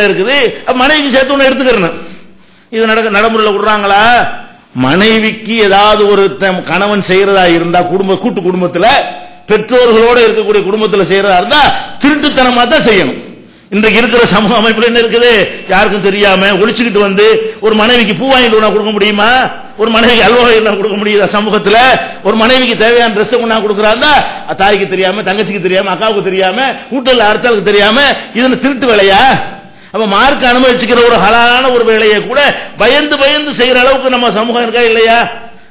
இருக்குது. மனைவிக்கு சேர்த்து ஒண்ணு எடுத்துக்கிறணும். இது நடக்க நடைமுறையில் விடுறாங்களா? மனைவிக்கு ஏதாவது ஒரு கணவன் செய்யறதா இருந்தா குடும்ப கூட்டு குடும்பத்துல பெற்றோர்களோட இருக்கக்கூடிய குடும்பத்துல செய்யறதா இருந்தா திருட்டுத்தனமா தான் செய்யணும். இன்றைக்கு இருக்கிற சமூக அமைப்புல என்ன இருக்குது? யாருக்கும் தெரியாம ஒழிச்சுக்கிட்டு வந்து ஒரு மனைவிக்கு பூ வாங்கிட்டு கொடுக்க முடியுமா? ஒரு மனைவிக்கு அல்வா என்ன கொடுக்க முடியுதா சமூகத்துல? ஒரு மனைவிக்கு தேவையான ட்ரெஸ் கொண்டா கொடுக்குறாருந்தா தாய்க்கு தெரியாம தங்கச்சிக்கு தெரியாம அக்காவுக்கு தெரியாம வீட்டுல அர்த்தாலுக்கு தெரியாம இதுன்னு திருட்டு வேலையா? நம்ம மார்க் அனுமதிச்சுக்கிற ஒரு ஹலாலான ஒரு வேலையை கூட பயந்து பயந்து செய்யற அளவுக்கு நம்ம சமூகம் இருக்கா இல்லையா?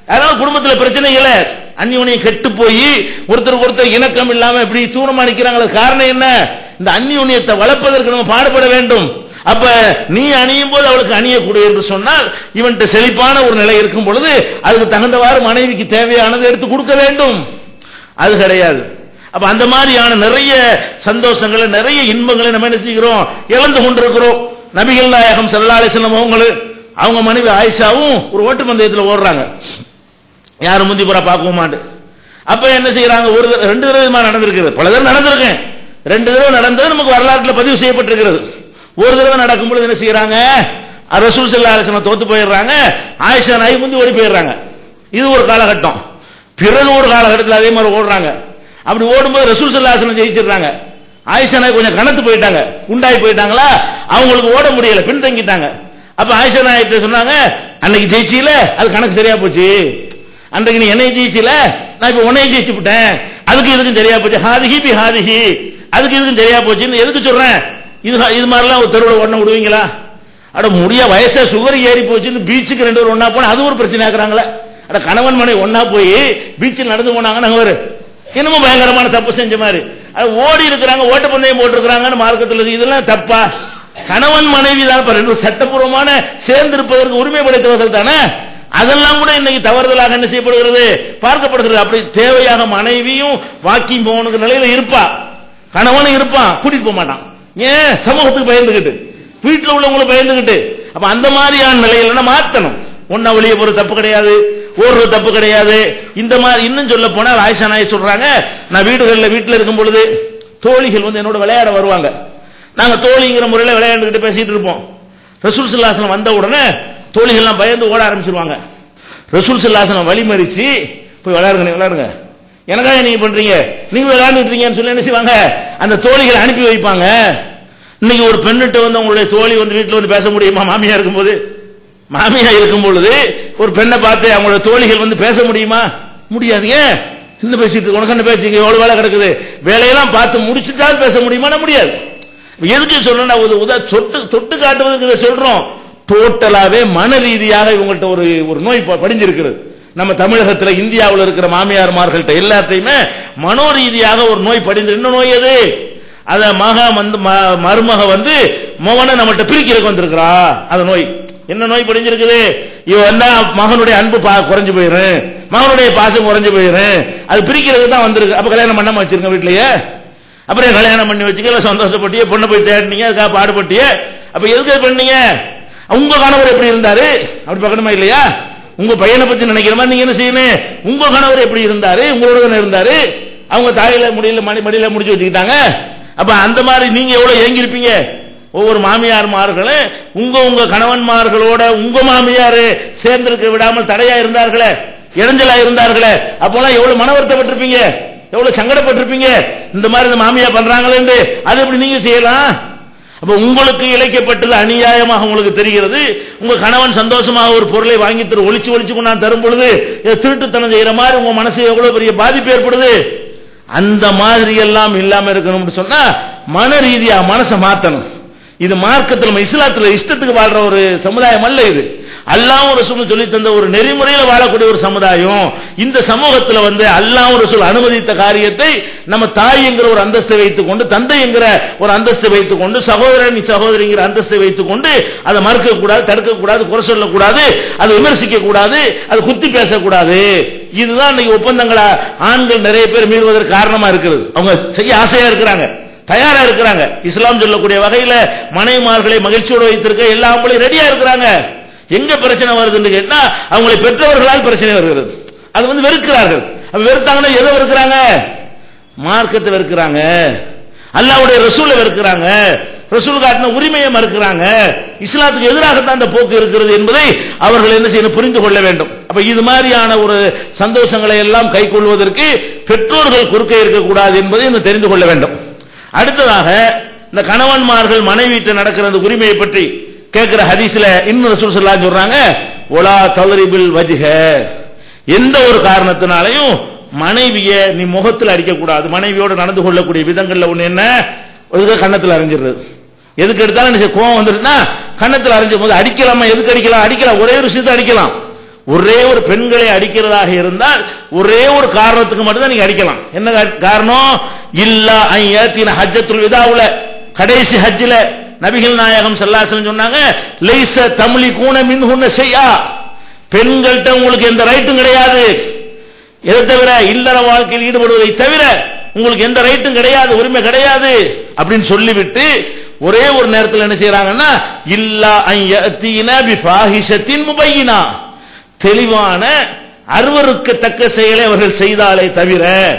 அதனால குடும்பத்துல பிரச்சனைகளை அந்நியோனியம் கெட்டு போய் ஒருத்தருக்கு ஒருத்தர் இணக்கம் இல்லாம இப்படி சூனமா நிக்கிறாங்களே காரணம் என்ன? இந்த அந்நியோனியத்தை வளர்ப்பதற்கு நம்ம பாடுபட வேண்டும். அப்ப நீ அணியும் போது அவளுக்கு அணியக்கூடிய என்று சொன்னால் இவன்கிட்ட செழிப்பான ஒரு நிலை இருக்கும் பொழுது அதுக்கு தகுந்தவாறு மனைவிக்கு தேவையானதை எடுத்து கொடுக்க வேண்டும். அது கிடையாது. அப்ப அந்த மாதிரியான நிறைய சந்தோஷங்களை நிறைய இன்பங்களை நம்ம என்ன செய்கிறோம்? இழந்து கொண்டிருக்கிறோம். நபிகள் நாயகம் ஸல்லல்லாஹு அலைஹி அவங்களும் அவங்க மனைவி ஆயிஷாவும் ஒரு ஓட்டு பந்தயத்தில் ஓடுறாங்க. யாரும் முந்தி புறா பார்க்கவுமாண்டு அப்ப என்ன செய்யறாங்க? ஒரு ரெண்டு தடவை நடந்திருக்கிறது பல தடவை நடந்திருக்கேன். ரெண்டு தடவை நடந்தது நமக்கு வரலாற்றுல பதிவு செய்யப்பட்டிருக்கிறது. ஒரு தடவை நடக்கும் பொழுது என்ன செய்யறாங்க? ரசூல் செல்லா அலைஹி தோத்து போயிடுறாங்க. ஆயிஷா நாய் முந்தி ஓடி போயிடுறாங்க. இது ஒரு காலகட்டம். பிறகு ஒரு காலகட்டத்தில் அதே மாதிரி ஓடுறாங்க. அப்படி ஓடும்போது ரசூல் சல்லாசனம் ஜெயிச்சிடுறாங்க. ஆயிஷா கொஞ்சம் கணத்து போயிட்டாங்க. உண்டாகி போயிட்டாங்களா? அவங்களுக்கு ஓட முடியல பின்தங்கிட்டாங்க. அப்ப ஆயிஷா நாயிட்ட சொன்னாங்க அன்னைக்கு ஜெயிச்சில அது கணக்கு சரியா போச்சு. அன்றைக்கு நீ என்னை ஜெயிச்சில நான் இப்ப உன்னையும் ஜெயிச்சு விட்டேன். அதுக்கு இதுக்கும் சரியா போச்சு. ஹாதிஹி பி ஹாதிஹி. அதுக்கு இதுக்கும் சரியா போச்சுன்னு எதுக்கு சொல்றேன்? இது இது மாதிரிலாம் ஒரு தெருவில் ஒண்ணு விடுவீங்களா? அட முடிய வயசா சுகர் ஏறி போச்சுன்னு பீச்சுக்கு ரெண்டு பேரும் ஒன்னா போனா அது ஒரு பிரச்சனை ஆக்குறாங்களே அட கணவன் மனைவி ஒன்னா போய் பீச்சில் நடந்து போனாங்க நாங்க ஒரு என்னமோ பயங்கரமான தப்பு செஞ்ச மாதிரி. அது ஓடி இருக்கிறாங்க ஓட்டப்பந்தயம் போட்டிருக்கிறாங்கன்னு மார்க்கத்தில் இதெல்லாம் தப்பா? கணவன் மனைவி தான். ரெண்டு சட்டப்பூர்வமான சேர்ந்திருப்பதற்கு உரிமை படைத்தவர்கள் தானே? அதெல்லாம் கூட இன்னைக்கு தவறுதலாக என்ன செய்யப்படுகிறது? பார்க்கப்படுகிறது. அப்படி தேவையான மனைவியும் வாக்கிங் போகணுங்கிற நிலையில இருப்பா. கணவனும் இருப்பான். கூட்டிட்டு போக மாட்டான். ஏன்? சமூகத்துக்கு பயந்துகிட்டு. வீட்டில் உள்ளவங்களை பயந்துகிட்டு. அப்ப அந்த மாதிரியான நிலையில மாத்தணும்? ஒன்னா வெளியே போற தப்பு கிடையாது. ஓடுற தப்பு கிடையாது. இந்த மாதிரி இன்னும் சொல்ல போனா ஆயிஷா நாய் சொல்றாங்க. நான் வீடுகளில் வீட்டில் இருக்கும் பொழுது தோழிகள் வந்து என்னோட விளையாட வருவாங்க. நாங்க தோழிங்கிற முறையில விளையாண்டுகிட்டு பேசிட்டு இருப்போம். ரசூல் சில்லாசனம் வந்த உடனே தோழிகள்லாம் பயந்து ஓட ஆரம்பிச்சிருவாங்க. ரசூல் சில்லாசனம் வழிமறிச்சு போய் விளையாடுங்க விளையாடுங்க. எனக்காக நீங்க பண்றீங்க? நீங்க விளையாண்டுட்டு சொல்லி என்ன செய்வாங்க? அந்த தோழிகளை அனுப்பி வைப்பாங்க. இன்னைக்கு ஒரு பெண்ணிட்ட வந்து உங்களுடைய தோழி வந்து வீட்டில் வந்து பேச முடியுமா? மாமியா இருக்கும்போது மாமியா இருக்கும் பொழுது ஒரு பெண்ணை பார்த்து அவங்களோட தோழிகள் வந்து பேச முடியுமா? முடியாதுங்க என்ன பேசிட்டு உனக்கு என்ன பேசிங்க எவ்வளவு வேலை கிடக்குது? வேலையெல்லாம் பார்த்து முடிச்சுட்டாலும் பேச முடியுமா? முடியாது. எதுக்கு சொல்றேன்னா ஒரு உதா சொட்டு தொட்டு காட்டுவதுக்கு இதை சொல்றோம் டோட்டலாவே மன ரீதியாக இவங்கள்ட்ட ஒரு ஒரு நோய் ப- படிஞ்சிருக்கிறது. நம்ம தமிழகத்தில் இந்தியாவில் இருக்கிற மாமியார்மார்கள்ட்ட எல்லாத்தையுமே மனோ ரீதியாக ஒரு நோய் படிஞ்சு என்ன நோய் அது? அத மகா வந்து ம- மருமக வந்து மகனை நம்மகிட்ட பிரிக்கிறதுக்கு வந்திருக்கிறா. அந்த நோய். என்ன நோய் படிஞ்சிருக்குது? இவன் வந்தா மகனுடைய அன்பு பா- குறைஞ்சு போயிரும். மகனுடைய பாசம் குறைஞ்சு போயிரும். அது பிரிக்கிறதுக்கு தான் வந்திருக்கு. அப்ப கல்யாணம் பண்ணாம வச்சிருங்க வீட்லயே. அப்புறம் கல்யாணம் பண்ணி வச்சுக்க இல்ல சந்தோஷப்பட்டியே. பொண்ணை போய் தேடினீங்க. அதுக்காக பாடுபட்டியே. அப்ப எதுக்கு பண்ணீங்க? உங்க கணவர் எப்படி இருந்தாரு? அப்படி பார்க்கணுமா இல்லையா? உங்க பையனை பத்தி நினைக்கிற மாதிரி நீங்க என்ன செய்யணும்? உங்க கணவர் எப்படி இருந்தாரு? உங்களோட தானே இருந்தாரு? அவங்க தாயில முடியல மடி மடியில முடிச்சு வச்சுக்கிட்டாங்க. அப்ப அந்த மாதிரி நீங்க எவ்வளவு ஏங்கிருப்பீங்க? ஒவ்வொரு மாமியார்மார்களும் உங்க உங்க கணவன்மார்களோட உங்க மாமியாரு சேர்ந்திருக்க விடாமல் தடையா இருந்தார்களே இடைஞ்சலா இருந்தார்களே அப்போலாம் எவ்வளவு மன வருத்தப்பட்டிருப்பீங்க? எவ்வளவு சங்கடப்பட்டிருப்பீங்க? இந்த மாதிரி இந்த மாமியா பண்றாங்களே அது எப்படி நீங்க செய்யலாம்? அப்ப உங்களுக்கு இழைக்கப்பட்டது அநியாயமாக உங்களுக்கு தெரிகிறது. உங்க கணவன் சந்தோஷமாக ஒரு பொருளை வாங்கி தரு ஒளிச்சு ஒளிச்சு கொண்டாந்து தரும் பொழுது திருட்டுத்தனம் செய்யற மாதிரி உங்க மனசு எவ்வளவு பெரிய பாதிப்பு ஏற்படுது? அந்த மாதிரி எல்லாம் இல்லாம இருக்கணும்னு சொன்னா மன ரீதியா மனசை மாத்தணும். இது மார்க்கத்தில் நம்ம இஷ்டத்துக்கு வாழ்ற ஒரு சமுதாயம் அல்ல இது. அல்லாஹ் ரசூல் சொல்லி தந்த ஒரு நெறிமுறையில் வாழக்கூடிய ஒரு சமுதாயம். இந்த சமூகத்தில் வந்து அல்லாஹ் ரசூல் அனுமதித்த காரியத்தை நம்ம தாய் என்கிற ஒரு அந்தஸ்தை வைத்துக் கொண்டு தந்தை என்கிற ஒரு அந்தஸ்தை வைத்துக் கொண்டு சகோதரன் சகோதரிங்கிற அந்தஸ்தை வைத்துக் கொண்டு அதை மறுக்க கூடாது தடுக்க கூடாது குறை சொல்லக்கூடாது அதை விமர்சிக்க கூடாது அது குத்தி பேசக்கூடாது. இதுதான் இன்னைக்கு ஒப்பந்தங்களை ஆண்கள் நிறைய பேர் மீறுவதற்கு காரணமா இருக்கிறது. அவங்க செய்ய ஆசையா இருக்கிறாங்க. தயாரா இருக்கிறாங்க. இஸ்லாம் சொல்லக்கூடிய வகையில மனைவிமார்களை மகிழ்ச்சியோடு வைத்திருக்க எல்லா ஆம்பளையும் ரெடியா இருக்கிறாங்க. எங்க பிரச்சனை வருதுன்னு கேட்டா அவங்களை பெற்றவர்களால் பிரச்சனை வருகிறது. அது வந்து வெறுக்கிறார்கள். வெறுத்தாங்கன்னா எதை வெறுக்கிறாங்க? மார்க்கத்தை வெறுக்கிறாங்க. அல்லாவுடைய ரசூலை வெறுக்கிறாங்க. ரசூல் காட்டின உரிமையை மறுக்கிறாங்க. இஸ்லாத்துக்கு எதிராகத்தான் அந்த போக்கு இருக்கிறது என்பதை அவர்கள் என்ன செய்யணும் புரிந்து கொள்ள வேண்டும். அப்ப இது மாதிரியான ஒரு சந்தோஷங்களை எல்லாம் கைக்கொள்வதற்கு பெற்றோர்கள் குறுக்கே இருக்கக்கூடாது என்பதை தெரிந்து கொள்ள வேண்டும். அடுத்ததாக இந்த கணவன்மார்கள் மனைவிட்டு நடக்கிற அந்த உரிமையை பற்றி கேட்கிற ஹதீஸ்ல இன்னும் ரசூல் சொல்லா சொல்றாங்க ஒலா தவரிபில் வஜ்ஹ. எந்த ஒரு காரணத்தினாலையும் மனைவிய நீ முகத்தில் அடிக்க கூடாது மனைவியோட நடந்து கொள்ளக்கூடிய விதங்கள்ல ஒண்ணு என்ன? கன்னத்தில் அறிஞ்சிடுறது எதுக்கு எடுத்தாலும் கோவம் வந்துருன்னா கன்னத்தில் அறிஞ்சும் போது அடிக்கலாமா எதுக்கு அடிக்கலாம்? அடிக்கலாம் ஒரே ஒரு விஷயத்தை அடிக்கலாம். ஒரே ஒரு பெண்களை அடிக்கிறதாக இருந்தால் ஒரே ஒரு காரணத்துக்கு மட்டும்தான் நீங்க அடிக்கலாம். என்ன காரணம்? இல்ல ஐயத்தின ஹஜ்ஜத்துல் விதாவுல கடைசி ஹஜ்ஜில நபிகள் நாயகம் ஸல்லல்லாஹு சொன்னாங்க லைஸ தமிழி கூன மின்ஹுன்ன செய்யா பெண்கள்கிட்ட உங்களுக்கு எந்த ரைட்டும் கிடையாது. எதை தவிர இல்லற வாழ்க்கையில் ஈடுபடுவதை தவிர உங்களுக்கு எந்த ரைட்டும் கிடையாது உரிமை கிடையாது. அப்படின்னு சொல்லிவிட்டு ஒரே ஒரு நேரத்தில் என்ன செய்யறாங்கன்னா இல்லா ஐயத்தீன பிஃபாஹிஷத்தின் முபையினா. தெளிவான அருவருக்கத்தக்க செயலை அவர்கள் செய்தாலே தவிர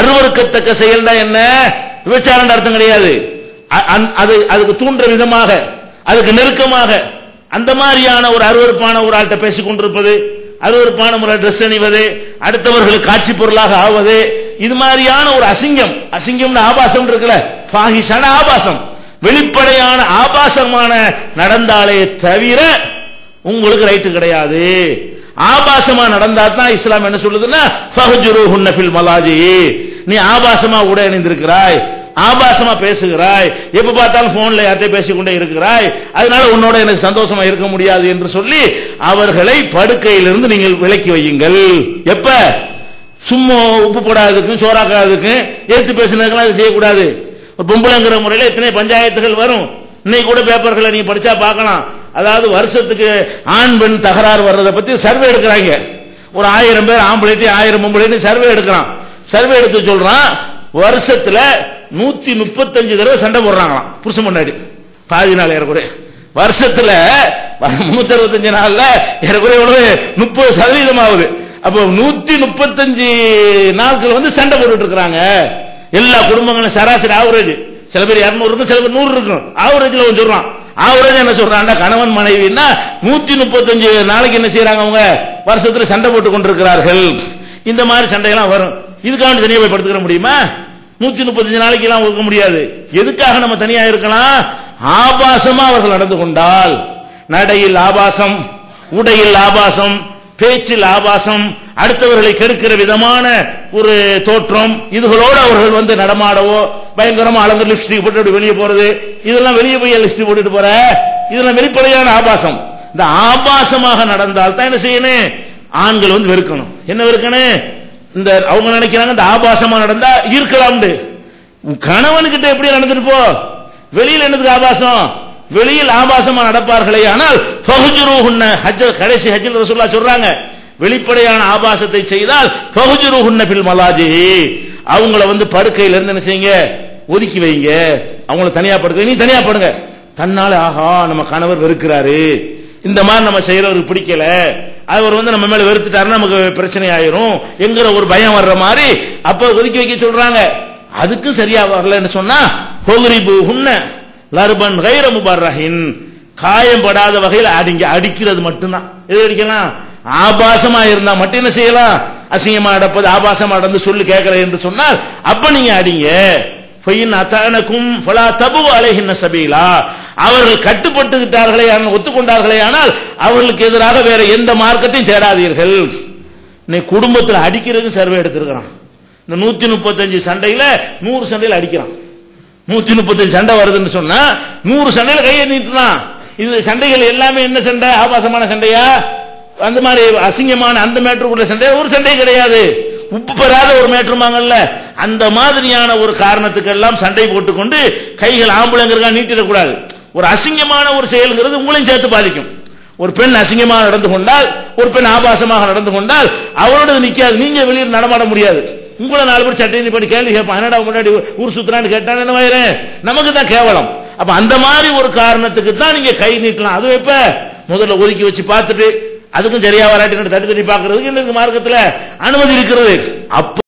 அருவருக்கத்தக்க செயல்னா என்ன? விபச்சாரம் அர்த்தம் கிடையாது. அ- அந்- அது அதுக்கு தூண்டுற விதமாக அதுக்கு நெருக்கமாக அந்த மாதிரியான ஒரு அருவருப்பான ஒரு ஆள்கிட்ட பேசிக் கொண்டிருப்பது அருவருப்பான முறை ட்ரெஸ் அணிவது அடுத்தவர்களுக்கு காட்சி பொருளாக ஆவது இது மாதிரியான ஒரு அசிங்கம். அசிங்கம்னு ஆபாசம் இருக்குல்ல? பாகிஷான ஆபாசம். வெளிப்படையான ஆபாசமான நடந்தாலே தவிர உங்களுக்கு ரைட்டு கிடையாது. ஆபாசமா நடந்தா தான் இஸ்லாம் என்ன சொல்லுதுன்னா மலாஜி. நீ ஆபாசமா உடை அணிந்திருக்கிறாய் ஆபாசமா பேசுகிறாய் எப்ப பார்த்தாலும் போன்ல யார்கிட்ட பேசிக்கொண்டே இருக்கிறாய் அதனால உன்னோட எனக்கு சந்தோஷமா இருக்க முடியாது என்று சொல்லி அவர்களை படுக்கையிலிருந்து நீங்கள் விலக்கி வையுங்கள். எப்ப? சும்மா உப்பு போடாததுக்கும் சோறாக்காததுக்கும் ஏத்து பேசினதுக்கெல்லாம் அது செய்யக்கூடாது. பொம்பளைங்கிற முறையில் எத்தனை பஞ்சாயத்துகள் வரும். இன்னைக்கு கூட பேப்பர்களை நீங்க படிச்சா பார்க்கலாம். அதாவது வருஷத்துக்கு ஆண் பெண் தகராறு வர்றதை பத்தி சர்வே எடுக்கிறாங்க. ஒரு ஆயிரம் பேர் ஆம்பளைட்டு ஆயிரம் பொம்பளைட்டு சர்வே எடுக்கிறான். சர்வே எடுத்து சொல்றான் வருஷத்துல நூத்தி முப்பத்தஞ்சு தடவை சண்டை போடுறாங்களாம். புருஷன் முன்னாடி. பாதி நாள் ஏறக்குறைய. வருஷத்துல முன்னூத்தி அறுபத்தஞ்சு நாள்ல ஏறக்குறைய எவ்வளவு? முப்பது சதவீதம் ஆகுது அப்போ நூத்தி முப்பத்தஞ்சு நாட்கள் வந்து சண்டை போட்டுட்டு இருக்கிறாங்க. எல்லா குடும்பங்களும் சராசரி ஆவரேஜ் சில பேர் இருநூறு இருக்கும் சில பேர் நூறு இருக்கும் ஆவரேஜ்ல கொஞ்சம் சொல்றான். அவரது என்ன சொல்றான்டா கணவன் மனைவின்னா நூத்தி முப்பத்தஞ்சு நாளைக்கு என்ன செய்யறாங்க அவங்க? வருஷத்துல சண்டை போட்டு கொண்டிருக்கிறார்கள். இந்த மாதிரி சண்டையெல்லாம் வரும். இதுக்காக தனியா போய் படுத்துக்கிற முடியுமா? நூத்தி முப்பத்தஞ்சு நாளைக்கு எல்லாம் இருக்க முடியாது. எதுக்காக நம்ம தனியா இருக்கலாம்? ஆபாசமா அவர்கள் நடந்து கொண்டால். நடையில் ஆபாசம் உடையில் ஆபாசம் பேச்சில் ஆபாசம் அடுத்தவர்களை கெடுக்கிற விதமான ஒரு தோற்றம் இதுகளோடு அவர்கள் வந்து நடமாடவோ பயங்கரமா அளந்து லிப்ஸ்டிக் போட்டு வெளியே போறது? இதெல்லாம் வெளியே போய் லிப்ஸ்டிக் போட்டுட்டு போற? இதெல்லாம் வெளிப்படையான ஆபாசம். இந்த ஆபாசமாக நடந்தால் தான் என்ன செய்யணும்? ஆண்கள் வந்து வெறுக்கணும். என்ன வெறுக்கணும்? இந்த அவங்க நினைக்கிறாங்க இந்த ஆபாசமா நடந்தா இருக்கலாம்னு உன் கணவன்கிட்ட எப்படி நடந்துட்டு போ? வெளியில் என்னதுக்கு ஆபாசம்? வெளியில் ஆபாசமா நடப்பார்களே ஆனால் ஃபஹ்ஜுருஹுன்ன ஹஜ் கடைசி ஹஜ்ஜில் ரசூல்லா சொல்றாங்க வெளிப்படையான ஆபாசத்தை செய்தால் ஃபஹ்ஜுருஹுன்ன ஃபில் மலாஜி அவங்கள வந்து படுக்கையில இருந்து என்ன செய்யுங்க? ஒதுக்கி வைங்க. அவங்கள தனியா படுக்க நீ தனியா படுங்க. தன்னால ஆஹா நம்ம கணவர் வெறுக்கிறாரு. இந்த மாதிரி நம்ம செய்யறவருக்கு பிடிக்கல. அவர் வந்து நம்ம மேல வெறுத்துட்டாருன்னா நமக்கு பிரச்சனை ஆயிரும். என்கிற ஒரு பயம் வர்ற மாதிரி அப்ப ஒதுக்கி வைக்க சொல்றாங்க. அதுக்கும் சரியா வரலன்னு சொன்னா ஹோகரிபு உன்ன லர்பன் கைர முபர்ரஹின். காயம் படாத வகையில் அடிங்க அடிக்கிறது மட்டும்தான். எது அடிக்கலாம்? ஆபாசமா இருந்தா மட்டும் என்ன செய்யலாம்? அசிங்கமா அடப்பது ஆபாசமா நடந்து சொல்லு கேட்கல என்று சொன்னால் அப்ப நீங்க அடிங்க. அவர்கள் கட்டுப்பட்டுகிட்டார்களே ஒத்துக்கொண்டார்களே ஆனால் அவர்களுக்கு எதிராக வேற எந்த மார்க்கத்தையும் தேடாதீர்கள். நீ குடும்பத்தில் அடிக்கிறதுக்கு சர்வே எடுத்திருக்கிறான். இந்த நூத்தி முப்பத்தஞ்சு சண்டையில நூறு சண்டையில் அடிக்கிறான். நூத்தி முப்பத்தஞ்சு சண்டை வருதுன்னு சொன்னா நூறு சண்டையில் கையை நீட்டுறான் இந்த சண்டைகள் எல்லாமே என்ன சண்டை? ஆபாசமான சண்டையா? அந்த மாதிரி அசிங்கமான அந்த மேட்டருக்குள்ள சண்டை ஒரு சண்டை கிடையாது. உப்பு பெறாத ஒரு மேற்றுமாங்கல்ல அந்த மாதிரியான ஒரு காரணத்துக்கெல்லாம் சண்டை போட்டுக்கொண்டு கைகள் ஆம்புலங்கிறதா நீட்டிடக்கூடாது. ஒரு அசிங்கமான ஒரு செயல்ங்கிறது உங்களையும் சேர்த்து பாதிக்கும். ஒரு பெண் அசிங்கமாக நடந்து கொண்டால் ஒரு பெண் ஆபாசமாக நடந்து கொண்டால் அவரோட நிக்காது. நீங்க வெளியில் நடமாட முடியாது. உங்களை நாலு பேர் சட்டை பண்ணி கேள்வி கேட்பான். என்னடா முன்னாடி ஊர் சுத்துறான்னு கேட்டான் என்ன நமக்கு தான் கேவலம். அப்ப அந்த மாதிரி ஒரு காரணத்துக்கு தான் நீங்க கை நீட்டலாம். அது எப்ப? முதல்ல ஒதுக்கி வச்சு பார்த்துட்டு அதுக்கும் சரியா வராட்டி தட்டி தட்டி பாக்குறதுக்கு இந்த மார்க்கத்துல. அனுமதி இருக்கிறது. அப்ப